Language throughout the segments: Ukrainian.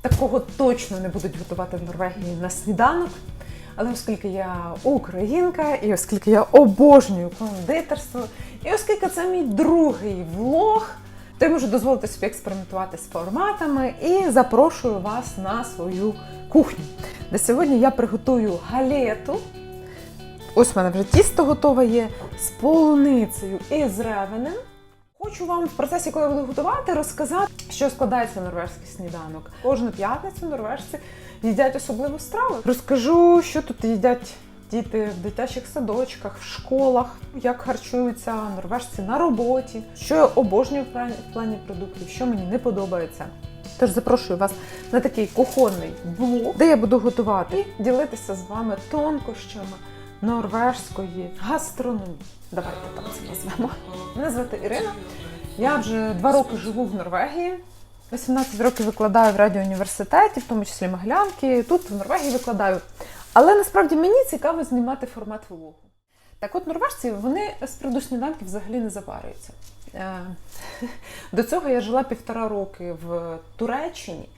Такого точно не будуть готувати в Норвегії на сніданок. Але оскільки я українка, і оскільки я обожнюю кондитерство, і оскільки це мій другий влог, то я можу дозволити собі експериментувати з форматами і запрошую вас на свою кухню, де сьогодні я приготую галету. Ось в мене вже тісто готове є з полуницею і з ревенем. Хочу вам в процесі, коли буду готувати, розказати, що складається норвежський сніданок. Кожну п'ятницю норвежці їдять особливу страву. Розкажу, що тут їдять діти в дитячих садочках, в школах, як харчуються норвежці на роботі, що я обожнюю в плані продуктів, що мені не подобається. Тож запрошую вас на такий кухонний блог, де я буду готувати і ділитися з вами тонкощами норвежської гастрономії. Давайте так це назвемо. Мене звати Ірина. Я вже два роки живу в Норвегії. 18 років викладаю в радіоуніверситеті, в тому числі Могилянки. Тут в Норвегії викладаю. Але насправді мені цікаво знімати формат влогу. Так от норвежці вони з приводу сніданків взагалі не запарюються. Е, До цього я жила півтора роки в Туреччині.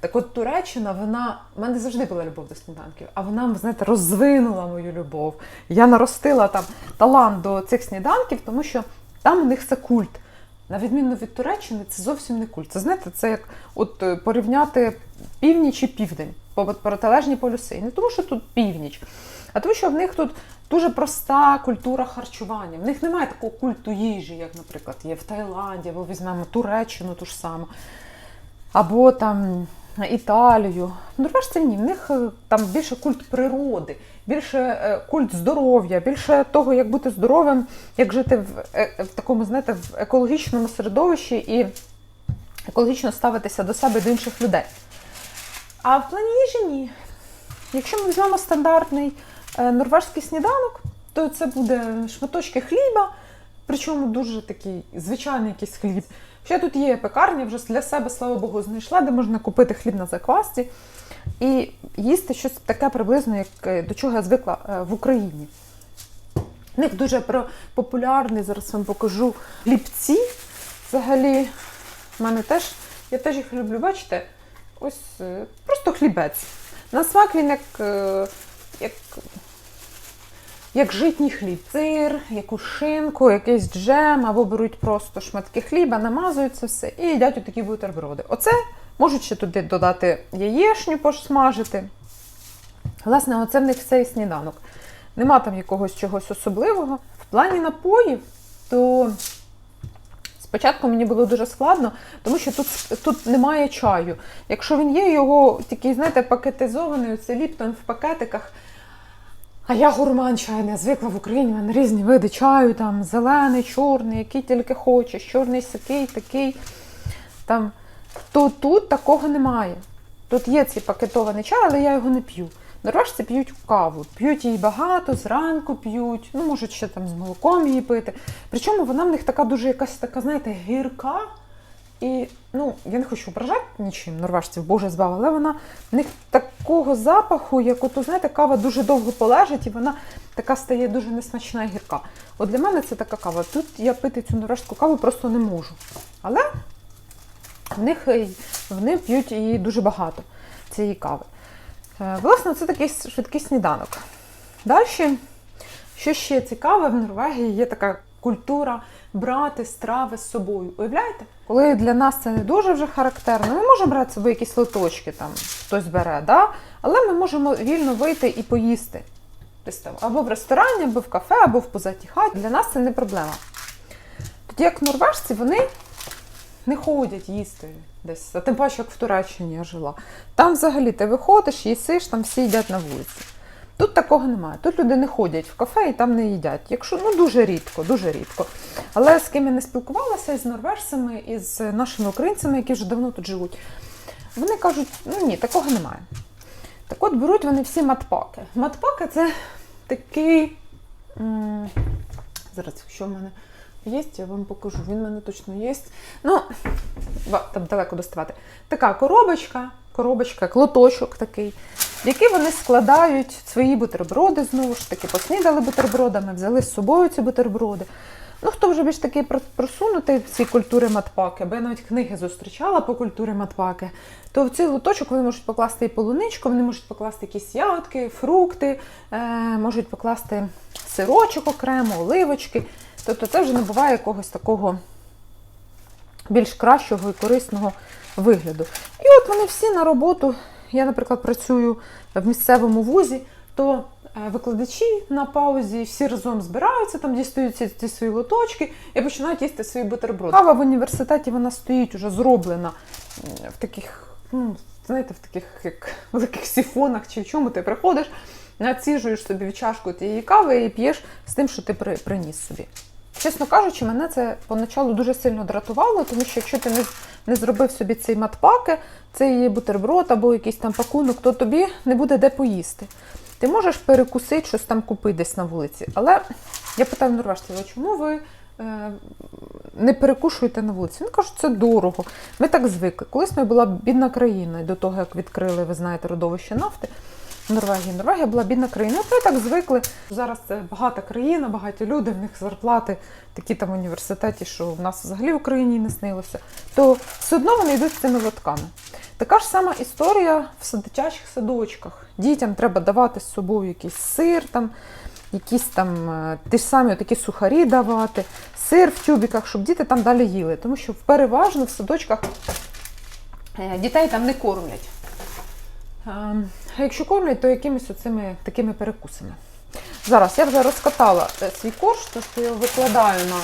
Так от Туреччина, вона в мене завжди була любов до сніданків, а вона, знаєте, розвинула мою любов. Я наростила там талант до цих сніданків, тому що там у них це культ. На відміну від Туреччини, це зовсім не культ. Це знаєте, це як от е, порівняти північ і південь, протилежні полюси. І не тому, що тут північ, а тому, що в них тут дуже проста культура харчування. В них немає такого культу їжі, як, наприклад, є в Таїланді, або візьмемо Туреччину ту ж саму, або там Італію. Норвежці ні, в них е, там більше культ природи, більше е, культ здоров'я, більше того, як бути здоровим, як жити в, е, в такому, знаєте, в екологічному середовищі і екологічно ставитися до себе і до інших людей. А в плані їжі ні. Якщо ми візьмемо стандартний норвежський сніданок, то це буде шматочки хліба, причому дуже такий звичайний якийсь хліб. Ще тут є пекарня, вже для себе, слава Богу, знайшла, де можна купити хліб на заквасці і їсти щось таке приблизно, як е, до чого я звикла е, в Україні. В них дуже популярний, зараз вам покажу ліпці. Взагалі, в мене теж, я теж їх люблю, бачите, ось е, просто хлібець. На смак він як, як, як житній хліб. Сир, якусь шинку, якийсь джем, або беруть просто шматки хліба, намазують це все і їдять отакі бутерброди. Оце можуть ще туди додати яєшню посмажити. Власне, оце в них цей сніданок. Нема там якогось чогось особливого. В плані напоїв, то спочатку мені було дуже складно, тому що тут, тут немає чаю. Якщо він є, його такий, знаєте, пакетизований, це ліптон в пакетиках. А я гурман чайний, я звикла в Україні, мене різні види чаю, там зелений, чорний, який тільки хочеш, чорний сякий, такий. Там. То тут такого немає. Тут є цей пакетований чай, але я його не п'ю. Норвежці п'ють каву, п'ють її багато, зранку п'ють, ну можуть ще там з молоком її пити. Причому вона в них така дуже якась така, знаєте, гірка. І ну, я не хочу ображати нічим норвежців, Боже збав, але вона в них такого запаху, як ото, знаєте, кава дуже довго полежить, і вона така стає дуже несмачна і гірка. От для мене це така кава. Тут я пити цю норвежську каву просто не можу. Але в них, е, вони п'ють її дуже багато, цієї кави. Е, Власне, це такий швидкий сніданок. Далі, що ще цікаве, в Норвегії є така культура брати страви з собою. Уявляєте? Коли для нас це не дуже вже характерно, ми можемо брати з собою якісь лоточки, там хтось бере, да? але ми можемо вільно вийти і поїсти. Або в ресторані, або в кафе, або в позатій хаті. Для нас це не проблема. Тоді як норвежці, вони не ходять їсти десь, а тим паче, як в Туреччині я жила. Там взагалі ти виходиш, їсиш, там всі їдять на вулиці. Тут такого немає. Тут люди не ходять в кафе і там не їдять. Якщо ну дуже рідко, дуже рідко. Але з ким я не спілкувалася із норвежцями, із нашими українцями, які вже давно тут живуть, вони кажуть, ну ні, такого немає. Так от беруть вони всі матпаки. Матпаки це такий. Зараз, що в мене є, я вам покажу. Він в мене точно є. Ну, там далеко доставати. Така коробочка, коробочка, клоточок такий, в який вони складають свої бутерброди, знову ж таки, поснідали бутербродами, взяли з собою ці бутерброди. Ну, хто вже більш такий про- просунутий в цій культурі матпаки, бо я навіть книги зустрічала по культурі матпаки, то в цей лоточок вони можуть покласти і полуничку, вони можуть покласти якісь ягодки, фрукти, е, можуть покласти сирочок окремо, оливочки. Тобто це вже не буває якогось такого більш кращого і корисного вигляду. І от вони всі на роботу. Я, наприклад, працюю в місцевому вузі, то е, викладачі на паузі всі разом збираються, там дістають ці, свої лоточки і починають їсти свої бутерброди. Кава в університеті вона стоїть уже зроблена в таких, ну, знаєте, в таких як великих сіфонах чи в чому ти приходиш, націжуєш собі в чашку тієї кави і п'єш з тим, що ти при- приніс собі. Чесно кажучи, мене це поначалу дуже сильно дратувало, тому що якщо ти не, не зробив собі цей матпаки, цей бутерброд або якийсь там пакунок, то тобі не буде де поїсти. Ти можеш перекусити, щось там купити десь на вулиці. Але я питаю норвежців, чому ви е, не перекушуєте на вулиці? Він каже, це дорого. Ми так звикли. Колись ми була бідна країна, до того, як відкрили, ви знаєте, родовище нафти. Норвегії. Норвегія була бідна країна. Ми так звикли. Зараз це багата країна, багаті люди, в них зарплати такі там в університеті, що в нас взагалі в Україні не снилося. То все одно вони йдуть з цими лотками. Така ж сама історія в дитячих садочках. Дітям треба давати з собою якийсь сир, там, якісь там е, ті ж самі такі сухарі давати, сир в тюбіках, щоб діти там далі їли. Тому що переважно в садочках е, дітей там не кормлять. А якщо кормлять, то якимись оцими такими перекусами. Зараз я вже розкатала е, свій корж, тож я викладаю на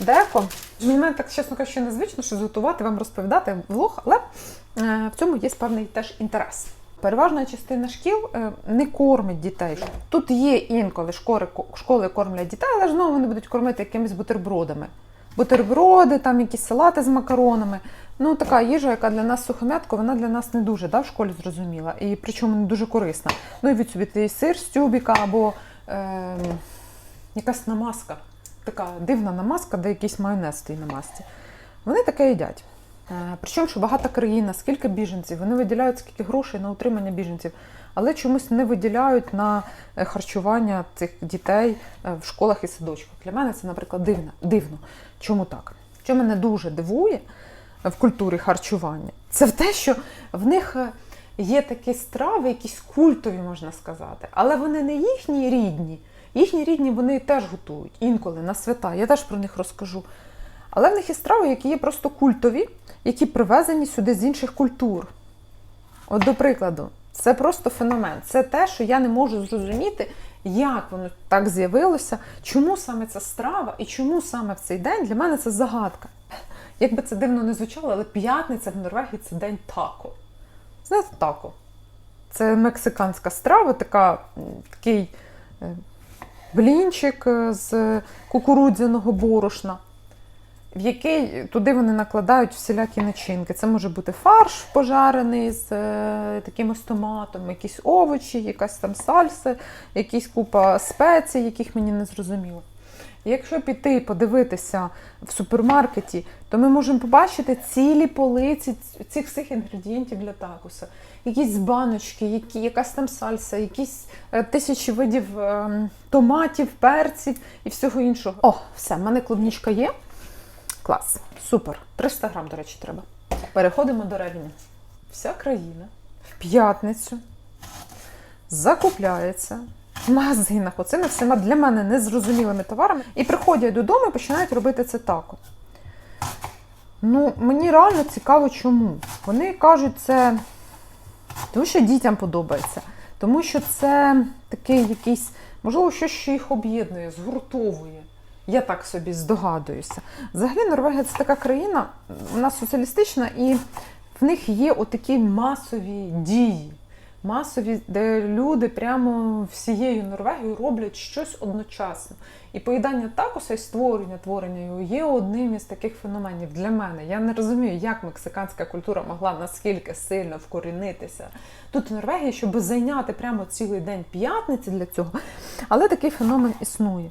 деко. Мені так, чесно кажучи, незвично, що готувати, вам розповідати влог, але е, в цьому є певний теж інтерес. Переважна частина шкіл е, не кормить дітей. Тут є інколи школи, школи кормлять дітей, але знову вони будуть кормити якимись бутербродами. Бутерброди, там якісь салати з макаронами. Ну, така їжа, яка для нас сухомятка, вона для нас не дуже да, в школі зрозуміла. І причому не дуже корисна. Ну і від собі той сир з тюбіка або е, якась намазка. Така дивна намазка, де якийсь майонез стоїть на масці. Вони таке їдять. Е, Причому, що багата країна, скільки біженців, вони виділяють скільки грошей на утримання біженців, але чомусь не виділяють на е, харчування цих дітей е, в школах і садочках. Для мене це, наприклад, дивно. дивно. Чому так? Що мене дуже дивує в культурі харчування, це в те, що в них е, є такі страви, якісь культові, можна сказати, але вони не їхні рідні. Їхні рідні вони теж готують інколи на свята. Я теж про них розкажу. Але в них є страви, які є просто культові, які привезені сюди з інших культур. От, до прикладу, це просто феномен. Це те, що я не можу зрозуміти, як воно так з'явилося, чому саме ця страва і чому саме в цей день для мене це загадка. Як би це дивно не звучало, але п'ятниця в Норвегії це день тако. Знаєте, тако? Це мексиканська страва, така, такий е, блінчик е, з кукурудзяного борошна, в який туди вони накладають всілякі начинки. Це може бути фарш пожарений з е, таким ось томатом, якісь овочі, якась там сальса, якісь купа спецій, яких мені не зрозуміло. Якщо піти і подивитися в супермаркеті, то ми можемо побачити цілі полиці цих всіх інгредієнтів для такуса. Якісь баночки, які, якась там сальса, якісь е, тисячі видів ем, томатів, перців і всього іншого. О, все, в мене клубнічка є. Клас, супер. 300 грам, до речі, треба. Переходимо до ревені. Вся країна в п'ятницю закупляється в магазинах оцими всіма для мене незрозумілими товарами і приходять додому і починають робити це тако. Ну, мені реально цікаво, чому. Вони кажуть, це тому, що дітям подобається, тому що це такий якийсь, можливо, щось, що їх об'єднує, згуртовує. Я так собі здогадуюся. Взагалі, Норвегія це така країна, вона соціалістична, і в них є отакі масові дії. Масові, де люди прямо всією Норвегією роблять щось одночасно. І поїдання такоса і створення творення його є одним із таких феноменів для мене. Я не розумію, як мексиканська культура могла наскільки сильно вкорінитися тут в Норвегії, щоб зайняти прямо цілий день п'ятниці для цього. Але такий феномен існує.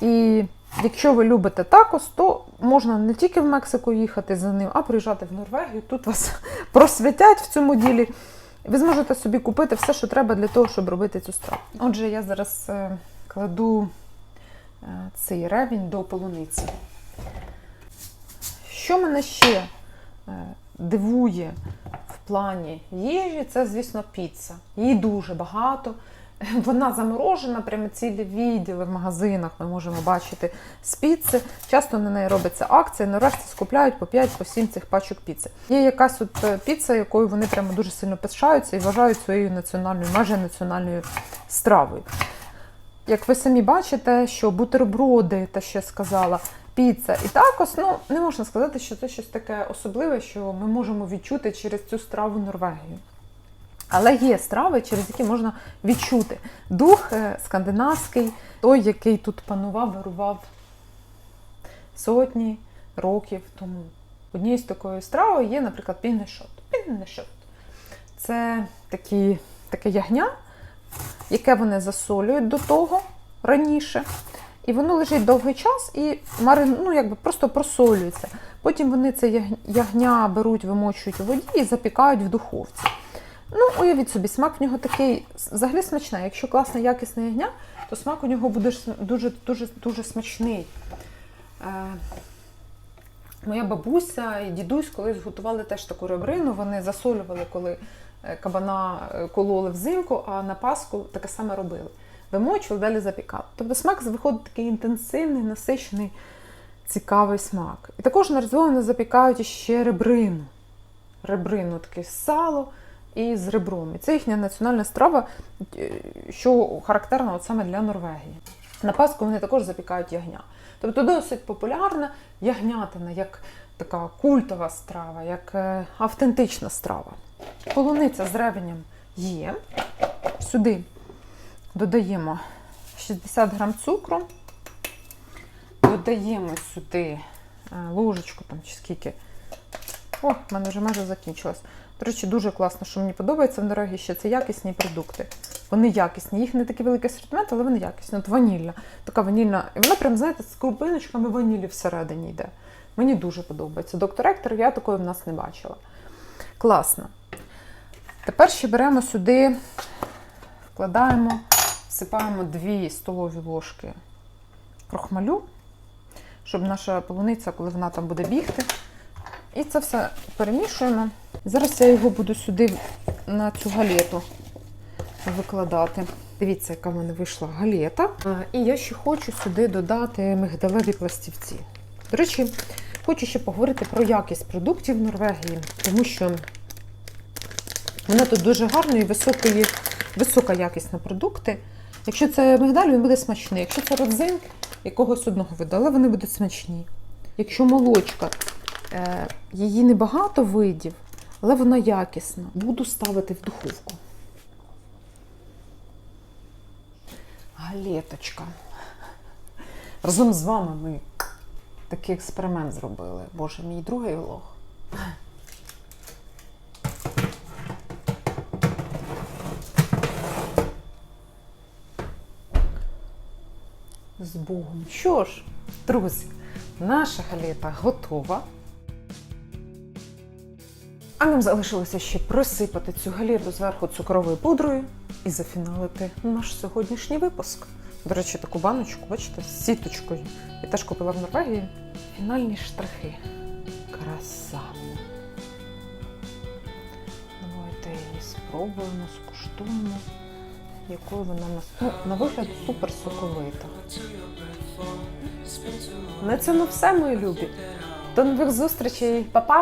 І якщо ви любите такос, то можна не тільки в Мексику їхати за ним, а приїжджати в Норвегію. Тут вас просвітять в цьому ділі. Ви зможете собі купити все, що треба для того, щоб робити цю страву. Отже, я зараз е, кладу е, цей ревінь до полуниці. Що мене ще е, дивує в плані їжі, це, звісно, піца. Її дуже багато. Вона заморожена, прямо цілі відділи в магазинах ми можемо бачити з піци. Часто на неї робиться акції, нарешті скупляють по 5-7 цих пачок піци. Є якась от е, піца, якою вони прямо дуже сильно пишаються і вважають своєю національною, майже національною стравою. Як ви самі бачите, що бутерброди, та ще сказала, піца і такос, ну не можна сказати, що це щось таке особливе, що ми можемо відчути через цю страву Норвегію. Але є страви, через які можна відчути дух е, скандинавський, той, який тут панував, вирував сотні років тому. Однією з такою стравою є, наприклад, піннешот. Піннешот – це такі, таке ягня, яке вони засолюють до того раніше. І воно лежить довгий час і марин, ну, якби просто просолюється. Потім вони це ягня беруть, вимочують у воді і запікають в духовці. Ну, уявіть собі, смак в нього такий взагалі смачний. Якщо класне якісне ягня, то смак у нього буде дуже дуже дуже смачний. Е, моя бабуся і дідусь колись готували теж таку ребрину. Вони засолювали, коли е, кабана е, кололи взимку, а на Пасху таке саме робили. Вимочували, далі запікали. Тобто смак виходить такий інтенсивний, насичений, цікавий смак. І також на Різдво вони запікають ще ребрину. Ребрину таке сало і з ребром. І це їхня національна страва, е, що характерна от саме для Норвегії. На Пасху вони також запікають ягня. Тобто досить популярна ягнятина, як така культова страва, як е, автентична страва. Полуниця з ревенем є. Сюди додаємо 60 грам цукру, додаємо сюди е, ложечку там чи скільки. О, в мене вже майже закінчилось. До речі, дуже класно, що мені подобається в Норвегії, що це якісні продукти. Вони якісні. Їх не такий великий асортимент, але вони якісні. От ванільна. Така ванільна. І вона прям, знаєте, з крупиночками ванілі всередині йде. Мені дуже подобається. Доктор Ектор, я такої в нас не бачила. Класно. Тепер ще беремо сюди, вкладаємо, всипаємо 2 столові ложки крохмалю, щоб наша полуниця, коли вона там буде бігти. І це все перемішуємо. Зараз я його буду сюди на цю галету викладати. Дивіться, яка в мене вийшла галета. І я ще хочу сюди додати мигдалеві пластівці. До речі, хочу ще поговорити про якість продуктів в Норвегії, тому що вона тут дуже гарна і високої, висока якість на продукти. Якщо це мигдаль, він буде смачний. Якщо це родзин, якогось одного виду, але вони будуть смачні. Якщо молочка, е, її небагато видів, але вона якісна. Буду ставити в духовку. Галеточка. Разом з вами ми такий експеримент зробили. Боже, мій другий влог. З Богом. Що ж, друзі, наша галета готова. А нам залишилося ще присипати цю галету зверху цукровою пудрою і зафіналити наш сьогоднішній випуск. До речі, таку баночку, бачите, з сіточкою. Я теж купила в Норвегії. Фінальні штрихи. Краса. Давайте її спробуємо, скуштуємо. Якою вона нас. Ну, на вигляд супер соковита. На цьому все, мої любі. До нових зустрічей, Па-па!